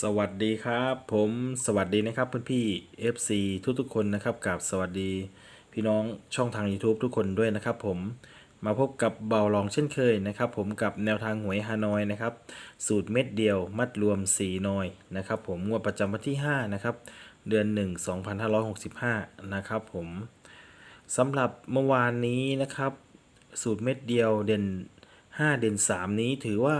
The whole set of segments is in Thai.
สวัสดีครับ ผมสวัสดีนะครับเพื่อนพี่ FC ทุกๆคนนะครับกับสวัสดี พี่น้องช่องทาง YouTube ทุกคนด้วยนะครับ ผมมาพบกับเบาลองเช่นเคยนะครับ ผมกับแนวทางหวยฮานอยนะครับ สูตรเม็ดเดียวมัดรวม4นอยนะครับ ผมงวดประจำวันที่5นะครับเดือน 1 2565 นะครับผมสำหรับเมื่อวานนี้นะครับ สูตรเม็ดเดียวเด่น5 เด่น 3 นี้ถือว่า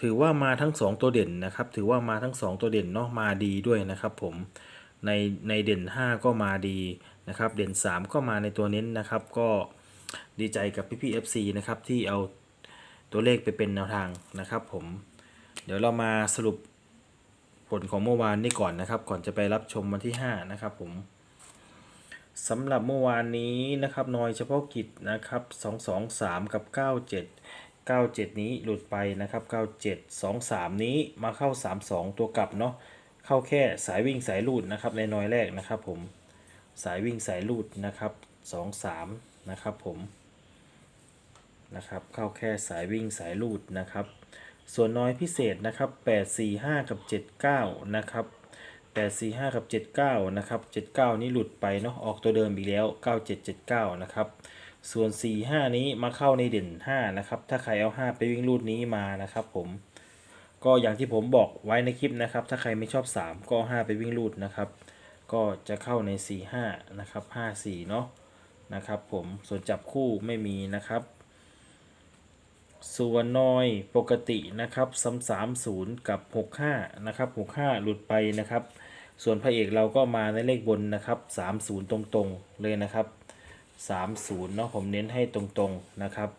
ถือว่ามาทั้ง 2 ตัวเด่นนะครับ ถือว่ามาทั้ง 2 ตัวเด่นเนาะมาดีด้วยนะครับ ผมในในเด่น 5 ก็มาดีนะครับ เด่น 3 ก็มาในตัวเน้นนะครับ ก็ดีใจกับพี่ๆ FC นะครับที่เอาตัวเลขไปเป็นแนวทางนะครับ ผม เดี๋ยวเรามาสรุปผลของเมื่อวานนี้ก่อนนะครับ ก่อนจะไปรับชมวันที่ 5 นะครับ ผมสำหรับเมื่อวานนี้นะครับนอยเฉพาะกิจนะครับ 223 กับ 97 97 นี้หลุดไปนะครับ 97 23 นี้มาเข้า 32 ตัวกลับเนาะเข้าแค่สายวิ่งสายลูดนะครับในน้อยแรกนะครับผมสายวิ่งสายลูดนะครับ 23 นะครับผมนะครับเข้าแค่สายวิ่งสายลูดนะครับ ส่วนน้อยพิเศษนะครับ 845 กับ 79 นะครับ845 กับ 79 นะครับ 79 นี้หลุดไปเนาะออกตัวเดิมอีกแล้ว 9779 นะครับ ส่วน 45 นี้มาเข้าในเด่น 5 นะครับ ถ้าใครเอา 5 ไปวิ่งรูดนี้มานะครับผม ก็อย่างที่ผมบอกไว้ในคลิปนะครับ ถ้าใครไม่ชอบ 3 ก็เอา5ไปวิ่งรูดนะครับ ก็จะเข้าใน 45 นะครับ 54 เนาะนะครับผมส่วนจับคู่ไม่มีนะครับ ส่วนนอยปกตินะครับ330กับ 65 นะครับ 65 หลุดไปนะครับ ส่วนพระเอกเราก็มาในเลขบนนะครับ 30 ตรงๆเลยนะครับ 30เนาะผมเน้นให้ตรงๆนะครับ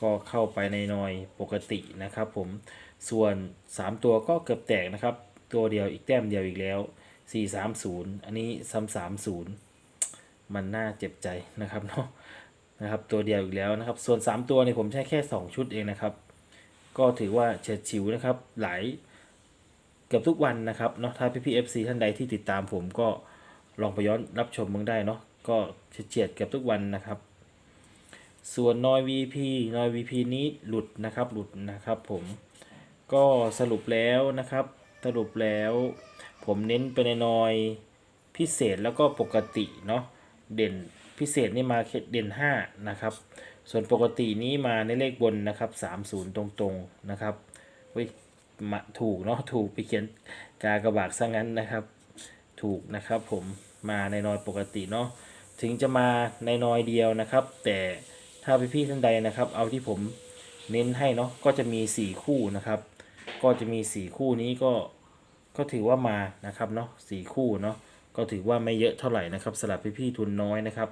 ก็เข้าไปในนอยปกตินะครับ ผมส่วน 3 ตัวก็เกือบแตกนะครับ ตัวเดียวอีกแต้มเดียวอีกแล้ว 430 อันนี้330 มันน่าเจ็บใจนะครับเนาะนะครับตัวเดียวอีกแล้วนะครับ ส่วน 3 ตัวเนี่ยผมใช้แค่ 2 ชุดเองนะครับ ก็ถือว่าเฉียดฉิวนะครับหลายเกือบทุกวันนะครับเนาะถ้าพี่พีเอฟซีท่านใดที่ติดตามผมก็ลองไปย้อนรับชมมึงได้เนาะ ก็เฉียดเกือบทุกวันนะครับ ส่วนนอย VP นอย VP นี้หลุดนะครับหลุดนะครับผมก็สรุปแล้วนะครับ สรุปแล้วผมเน้นไปในนอยพิเศษแล้วก็ปกติเนาะเด่นพิเศษนี่มาเด่น 5 นะครับ ส่วนปกตินี้มาในเลขบนนะครับ30 ตรงๆนะครับเฮ้ยมาถูกเนาะถูกไปเขียนกากระบากซะงั้นนะครับ ถูกนะครับผมมาในนอยปกติเนาะ ถึงจะมาในนอยเดียวนะครับ แต่ถ้าพี่ๆท่านใดนะครับ เอาที่ผมเน้นให้เนาะก็จะมี 4 คู่นะครับ ก็จะมี 4 คู่นี้ก็ก็ถือว่ามานะครับเนาะสี่คู่เนาะก็ถือว่าไม่เยอะเท่าไหร่นะครับสำหรับพี่ๆทุนน้อยนะครับ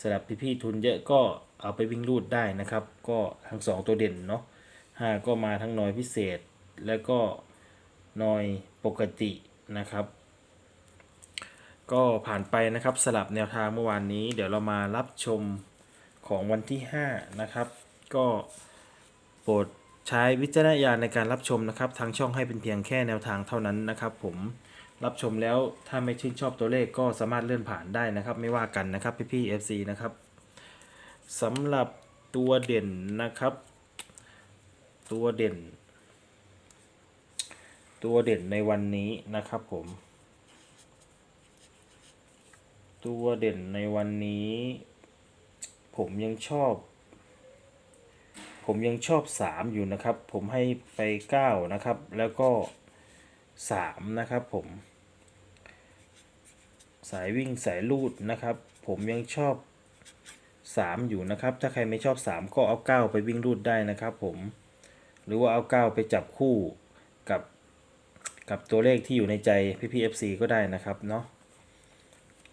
สำหรับพี่ๆทุนเยอะก็เอาไปวิ่งรูดได้นะครับ ก็ทั้งสองตัวเด่นเนาะห้าก็มาทั้งน้อยพิเศษ แล้วก็น้อยปกตินะครับ ก็ผ่านไปนะครับสลับแนวทางเมื่อวานนี้ เดี๋ยวเรามารับชมของวันที่ 5 นะครับ ก็โปรดใช้วิจารณญาณในการรับชมนะครับ ทางช่องให้เป็นเพียงแค่แนวทางเท่านั้นนะครับผมรับชมแล้วถ้าไม่ชื่นชอบตัวเลขก็สามารถเลื่อนผ่านได้นะครับ ไม่ว่ากันนะครับพี่พี่ๆ FC นะครับสำหรับตัวเด่นนะครับ ตัวเด่น ตัวเด่นในวันนี้นะครับผม ตัวเด่นในวันนี้ ผมยังชอบ ผมยังชอบสามอยู่นะครับ ผมให้ไปเก้านะครับ แล้วก็สามนะครับผม สายวิ่งสายลูดนะครับ ผมยังชอบสามอยู่นะครับ ถ้าใครไม่ชอบสามก็เอาเก้าไปวิ่งรูดได้นะครับผมหรือว่าเอาเก้าไปจับคู่กับกับตัวเลขที่อยู่ในใจพี่พีเอฟซีก็ได้นะครับเนาะ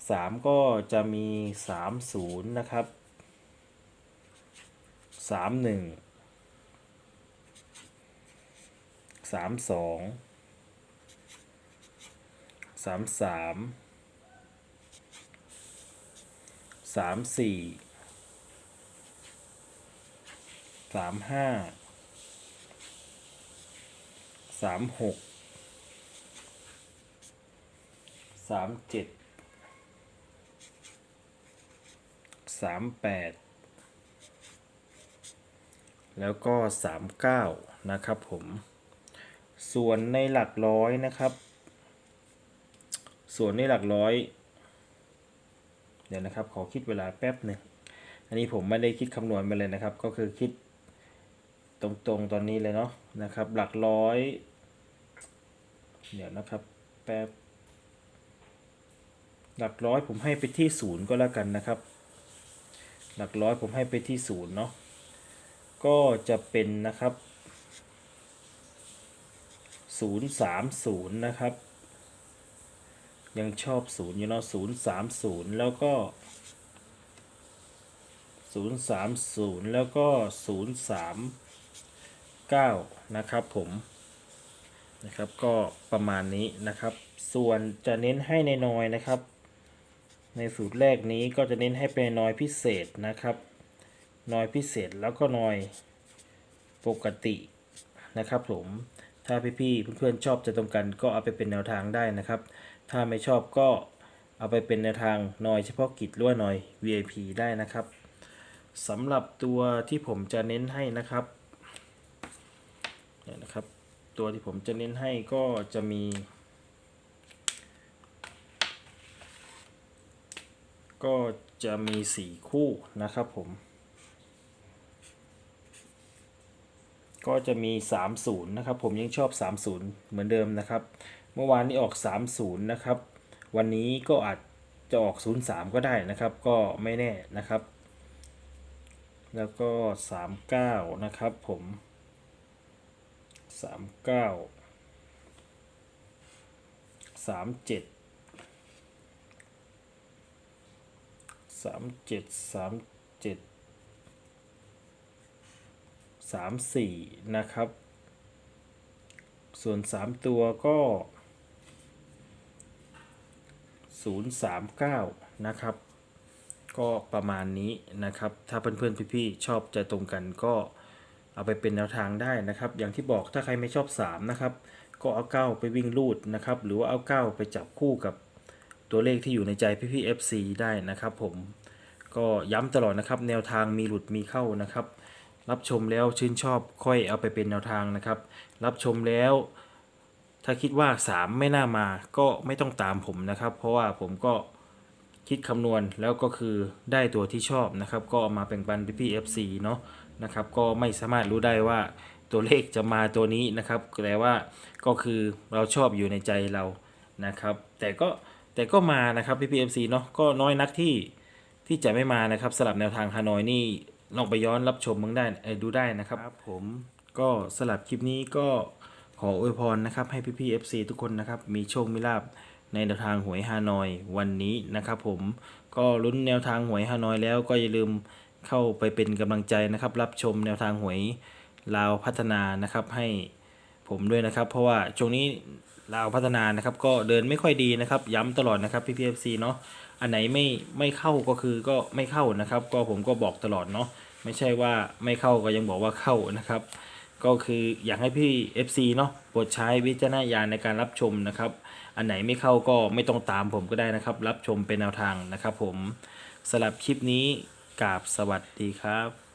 สามก็จะมีสามศูนย์นะครับสามหนึ่งสามสองสามสามสามสี่สามห้าสามหกสามเจ็ด สามแปดแล้วก็สามเก้านะครับผม ส่วนในหลักร้อยนะครับ ส่วนในหลักร้อย เดี๋ยวนะครับ ขอคิดเวลาแป๊บหนึ่งอันนี้ผมไม่ได้คิดคำนวณมาเลยนะครับ ก็คือคิดตรงๆตอนนี้เลยเนาะนะครับ หลักร้อย เดี๋ยวนะครับแป๊บหลักร้อยผมให้ไปที่ศูนย์ก็แล้วกันนะครับ หลักร้อยผมให้ไปที่ศูนย์เนาะก็จะเป็นนะครับศูนย์สามศูนย์นะครับ ยังชอบศูนย์อยู่เนาะศูนย์สามศูนย์แล้วก็ศูนย์สามศูนย์แล้วก็ศูนย์สามเก้านะครับผมนะครับก็ประมาณนี้นะครับ ส่วนจะเน้นให้ในน้อยนะครับ ในสูตรแรกนี้ก็จะเน้นให้เป็นน้อยพิเศษนะครับน้อยพิเศษแล้วก็น้อยปกตินะครับผม ถ้าพี่ๆเพื่อนๆชอบจะตรงกันก็เอาไปเป็นแนวทางได้นะครับ ถ้าไม่ชอบก็เอาไปเป็นแนวทางน้อยเฉพาะกิจหรือว่าน้อย VIP ได้นะครับสำหรับตัวที่ผมจะเน้นให้นะครับเนี่ยนะครับ ตัวที่ผมจะเน้นให้ก็จะมี ก็จะมี 4 คู่นะครับผม ก็จะมี 30 นะครับ ผมยังชอบ 30 เหมือนเดิมนะครับ เมื่อวานนี้ออก 30 นะครับ วันนี้ก็อาจจะออก 03 ก็ได้นะครับ ก็ไม่แน่นะครับ แล้วก็ 39 นะครับผม 39 37 สามเจ็ดสามเจ็ดสามสี่นะครับ ส่วนสามตัวก็ศูนย์สามเก้านะครับ ก็ประมาณนี้นะครับ ถ้าเพื่อนๆพี่ๆชอบใจตรงกันก็เอาไปเป็นแนวทางได้นะครับ อย่างที่บอกถ้าใครไม่ชอบ 3 นะครับ ก็เอา 9 ไปวิ่งลูดนะครับ หรือว่าเอา 9 ไปจับคู่กับ ตัวเลขที่อยู่ในใจพี่ๆ FC ได้นะครับผมก็ย้ำตลอดนะครับ แนวทางมีหลุดมีเข้านะครับ รับชมแล้วชื่นชอบค่อยเอาไปเป็นแนวทางนะครับ รับชมแล้ว ถ้าคิดว่า 3 ไม่น่ามาก็ไม่ต้องตามผมนะครับ เพราะว่าผมก็คิดคำนวณแล้วก็คือได้ตัวที่ชอบนะครับ ก็มาแบ่งปันพี่ๆ FC เนาะนะครับ ก็ไม่สามารถรู้ได้ว่าตัวเลขจะมาตัวนี้นะครับแต่ว่าก็คือเราชอบอยู่ในใจเรานะครับ แต่ก็ แต่ก็มานะครับพี่พีเอฟซีเนาะก็น้อยนักที่ที่จะไม่มานะครับสลับแนวทางฮานอยนี่ลองไปย้อนรับชมมึงได้เออดูได้นะครับ ผมก็สลับคลิปนี้ก็ขออวยพรนะครับ ให้พี่พีเอฟซีทุกคนนะครับ มีโชคมีลาบในแนวทางหวยฮานอยวันนี้นะครับผมก็ลุ้นแนวทางหวยฮานอยแล้วก็อย่าลืมเข้าไปเป็นกำลังใจนะครับ รับชมแนวทางหวยลาวพัฒนานะครับให้ผมด้วยนะครับ เพราะว่าช่วงนี้ ลาวพัฒนานะครับ ก็เดินไม่ค่อยดีนะครับ ย้ำตลอดนะครับพี่พีเอฟซีเนาะอันไหนไม่ไม่เข้าก็คือก็ไม่เข้านะครับ ก็ผมก็บอกตลอดเนาะไม่ใช่ว่าไม่เข้าก็ยังบอกว่าเข้านะครับ ก็คืออยากให้พี่ FC เนาะโปรดใช้วิจารณญาณในการรับชมนะครับ อันไหนไม่เข้าก็ไม่ต้องตามผมก็ได้นะครับ รับชมเป็นแนวทางนะครับ ผมสำหรับคลิปนี้กราบสวัสดีครับ